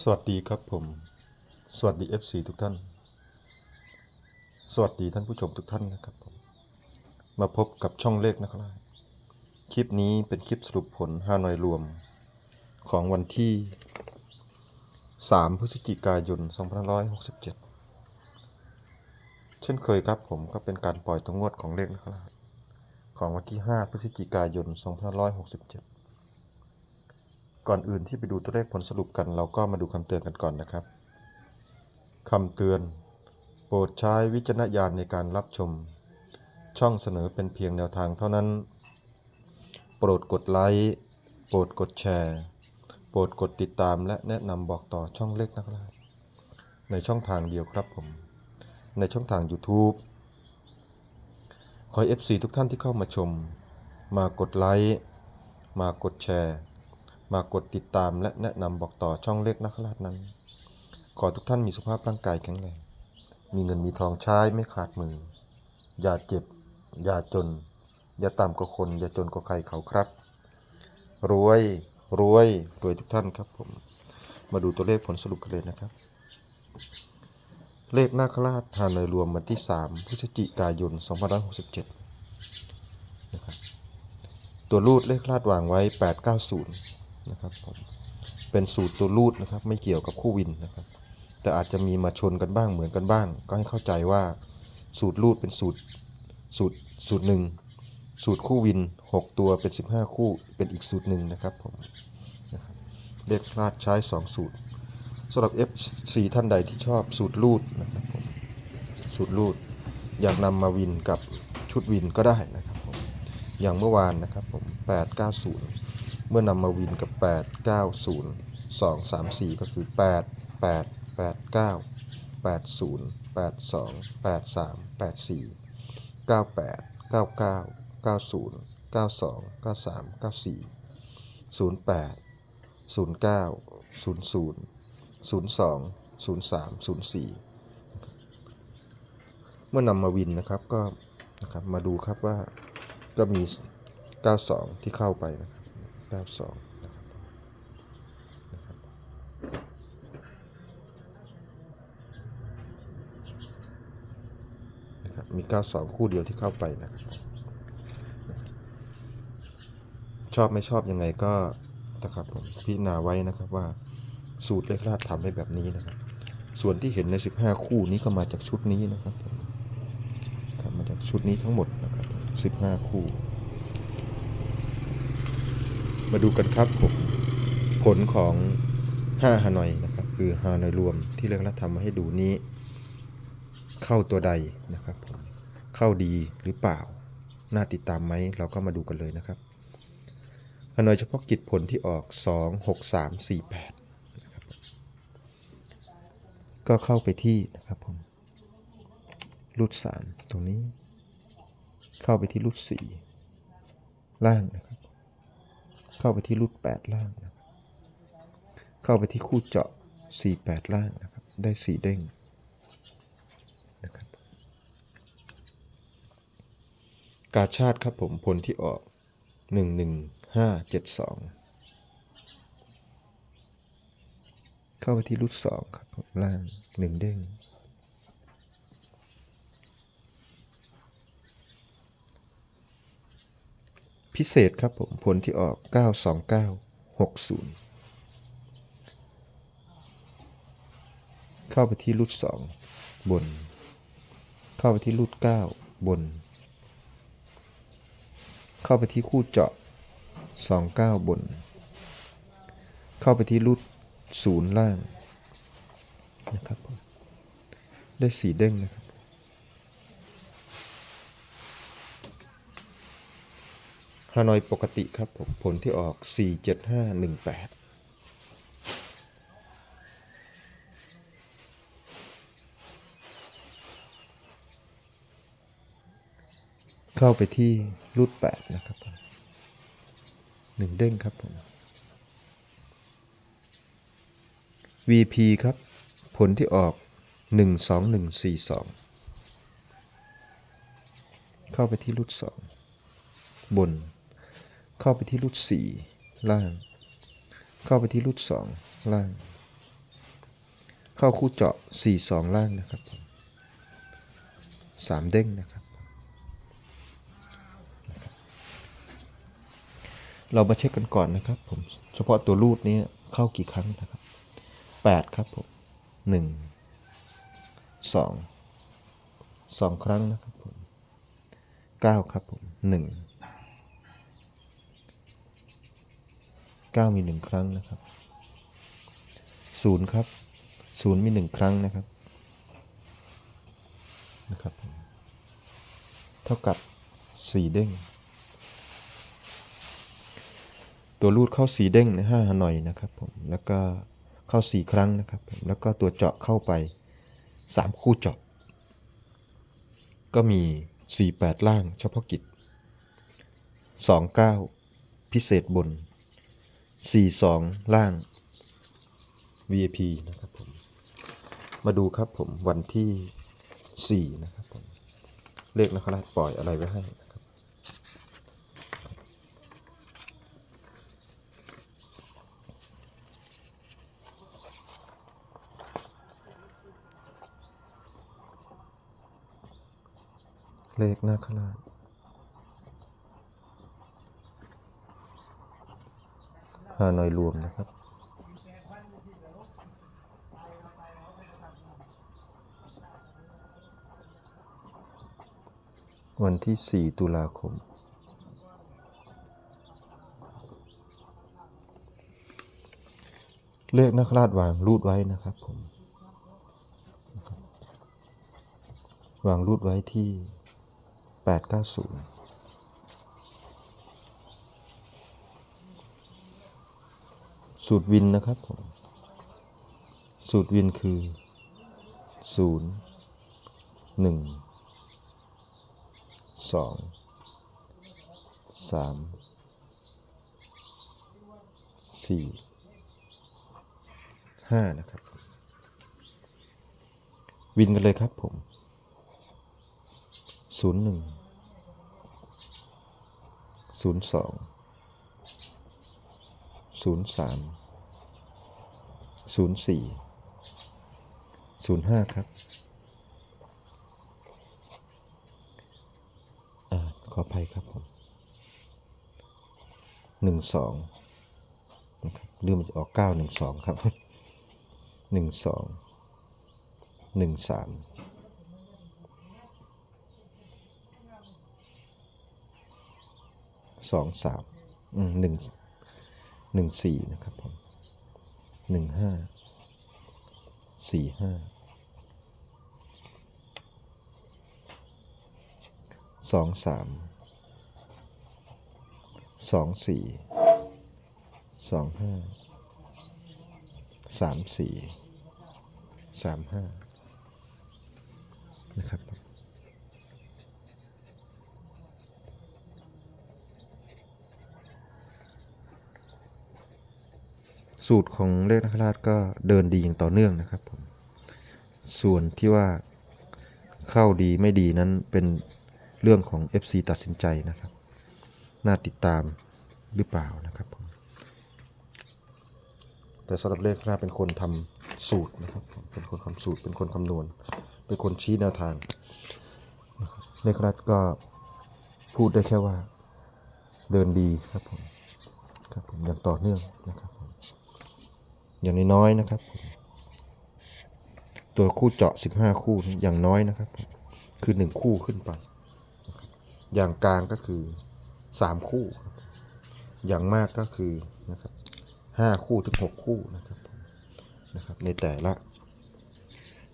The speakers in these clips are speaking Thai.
สวัสดีครับผม สวัสดี FC ทุกท่าน สวัสดีท่านผู้ชมทุกท่านนะครับผม มาพบกับช่องเลขนะครับ คลิปนี้เป็นคลิปสรุปผลฮานอยรวม ของวันที่ 3 พฤศจิกายน 2567 เช่นเคยครับผมก็เป็นการปล่อยตัวงวดของเลขนะครับ ของวันที่ 5 พฤศจิกายน 2567 ก่อนอื่นที่ไปดูตัวเลขผลสรุปกัน เราก็มาดูคำเตือนกันก่อนนะครับคำเตือน โปรดใช้วิจารณญาณในการรับชม ช่องเสนอเป็นเพียงแนวทางเท่านั้น โปรดกดไลค์โปรดกดแชร์ โปรดกดติดตามและแนะนำบอกต่อช่องเล็กนะครับในช่องทางเดียวครับผม ในช่องทาง YouTube ขอ FC ทุกท่านที่เข้ามาชม มากดไลค์มากดแชร์ มากดติดตามและแนะนำบอกต่อช่องเล็กนักราชนั้น ขอทุกท่านมีสุขภาพร่างกายแข็งแรง มีเงินมีทองใช้ไม่ขาดมือ อย่าเจ็บ อย่าจน อย่าต่ำกว่าคน อย่าจนกว่าใครเขาครับ รวย รวย รวยทุกท่านครับผม มาดูตัวเลขผลสรุปกันเลยนะครับ เลขนาคราชฮานอยรวมวันที่ 3 พฤศจิกายน 2567 นะครับ ตัวรูดเลขลาดวางไว้ 890 นะครับผมเป็นสูตรตัวรูดนะครับ ไม่เกี่ยวกับคู่วินนะครับ แต่อาจจะมีมาชนกันบ้างเหมือนกันบ้าง ก็ให้เข้าใจว่าสูตรรูดเป็นสูตรสูตรสูตรหนึ่งสูตรคู่วิน 6 ตัวเป็น 15 คู่เป็นอีกสูตรหนึ่งนะครับผมนะครับเลขลาดใช้ 2 สูตรสำหรับ F4 ท่านใดที่ชอบสูตรรูดนะครับผมสูตรรูดอยากนำมาวินกับชุดวินก็ได้นะครับผมอย่างเมื่อวานนะครับผม890 เมื่อนำมาวินกับ 890 2 3 4 ก็คือ 8 8 8 9 80 82 83 84 98 99 90 92 93 94 08 09 00 02 03 04 เมื่อนำมาวินนะครับก็นะครับมาดูครับว่าก็มี 92 ที่เข้าไปนะครับ 92นะครับนะครับนะครับมี 92 คู่เดียวที่เข้าไปนะครับชอบไม่ชอบยังไงก็นะครับผมพิจารณาไว้นะครับว่าสูตรเลขลาดทำได้แบบนี้นะครับ ส่วนที่เห็นใน 15 คู่นี้ก็มาจากชุดนี้นะครับมครับมาจากชุดนี้ทั้งหมดนะครับ 15 คู่ มาดูกันครับผมผลของ5ฮานอยนะครับ คือฮานอยรวมที่เรียกแล้วทำมาให้ดูนี้ เข้าตัวใดนะครับผมเข้าดีหรือเปล่า น่าติดตามไหมเราก็มาดูกันเลยนะครับฮานอยเฉพาะกิจผลที่ออก 2 6 3 4 8นะครับก็เข้าไปที่นะครับผมรูด3ตรงนี้ เข้าไปที่รูด4ล่างนะครับ เข้าไปที่รูด8ล่างนะครับเข้าไปที่คู่เจาะ 48 ล่างนะครับ ได้ 4 เด้งนะครับกาชาติครับผมผลที่ออก 11572 เข้าไปที่รูด2ครับผมล่าง 1 เด้ง พิเศษครับผมผลที่ออก 92960 เข้าไปที่รูด2บน เข้าไปที่รูด9บน เข้าไปที่คู่เจาะ 29 บน เข้าไปที่รูด0ล่างนะครับผมได้สีเด้งนะครับ ฮานอยปกติครับผมผลที่ออก 47518เข้าไปที่รูด8นะครับหนึ่งเด้งครับผม VP ครับ ผลที่ออก 12142 เข้าไปที่รูด2บน เข้าไปที่รูด4ล่าง เข้าไปที่รูด2ล่าง เข้าคู่เจาะสี่สองล่างนะครับสามเด้งนะครับ เรามาเช็คกันก่อนนะครับผม เฉพาะตัวรูดนี้เข้ากี่ครั้งนะครับแปดครับผมหนึ่งสองสองครั้งนะครับผมเก้าครับผมหนึ่ง เก้ามีหนึ่งครั้งนะครับศูนย์ครับศูนย์มีหนึ่งครั้งนะครับนะครับ เท่ากับสี่เด้ง ตัวรูดเข้าสีเด้งนห้าฮานอยนะครับผมแล้วก็เข้าสี่ครั้งนะครับผมแล้วก็ตัวเจาะเข้าไปสามคู่เจาะ ก็มีสี่แปดล่างเฉพาะกิจสองเก้าพิเศษบน สี่สองล่าง VIP นะครับผม มาดูครับผมวันที่สี่นะครับผม เลขนะครับปล่อยอะไรไว้ให้นะครับ เลขน้าขนาด ฮานอยรวมนะครับ วันที่ 4 ตุลาคม เลขนักราชวางรูดไว้นะครับผม วางรูดไว้ที่ 890 สูตรวินนะครับผมสูตรวินคือ 0 1 2 3 4 5 นะครับ วินกันเลยครับผมศูนย์หนึ่ง ศูนย์สามศูนย์สี่ศูนย์ห้าครับอขออภัยครับผมหนึ่งสองนะครับลืมจะออกเก้าหนึ่งสองครับหนึ่งสองหนึ่งสามสองสามอืมหนึ่ง หนึ่งสี่นะครับผมหนึ่งห้าสี่ห้าสองสามสองสี่สองห้าสามสี่สามห้านะครับ สูตรของเลขนักราชก็เดินดีอย่างต่อเนื่องนะครับผมส่วนที่ว่าเข้าดีไม่ดีนั้นเป็นเรื่องของ FC ตัดสินใจนะครับ น่าติดตามหรือเปล่านะครับผมแต่สำหรับเลขนักราชเป็นคนทำสูตรนะครับ เป็นคนทำสูตร เป็นคนคำนวณ เป็นคนชี้แนวทาง เลขนักราชก็พูดได้แค่ว่าเดินดีครับผม ครับผมอย่างต่อเนื่องนะครับ อย่างน้อยๆนะครับ ตัวคู่เจาะ 15 คู่อย่างน้อยนะครับ คือ 1 คู่ขึ้นไป อย่างกลางก็คือ 3 คู่ อย่างมากก็คือนะครับ5คู่ถึง 6 คู่นะครับนะครับในแต่ละ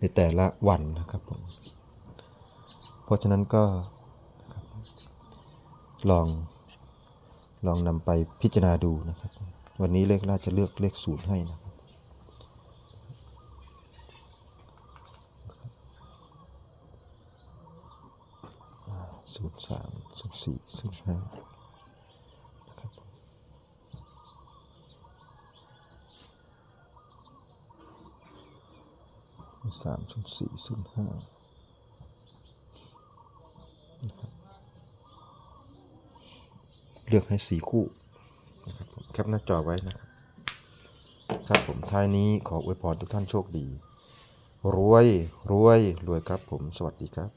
ในแต่ละวันนะครับผมเพราะฉะนั้นก็นลองลองนำไปพิจารณาดูนะครับ วันนี้เลขน่าจะเลือกเลขศูนย์ให้นะครับ ศูนย์สามศูนย์สี่ศูนย์ห้านะครับผมศูนสามศูนย์สี่ศูนห้าเลือกให้สี่คู่นะครับแคปหน้าจอไว้นะครับ ครับผมท้ายนี้ขออวยพรทุกท่านโชคดี รวย รวย รวยครับผม สวัสดีครับ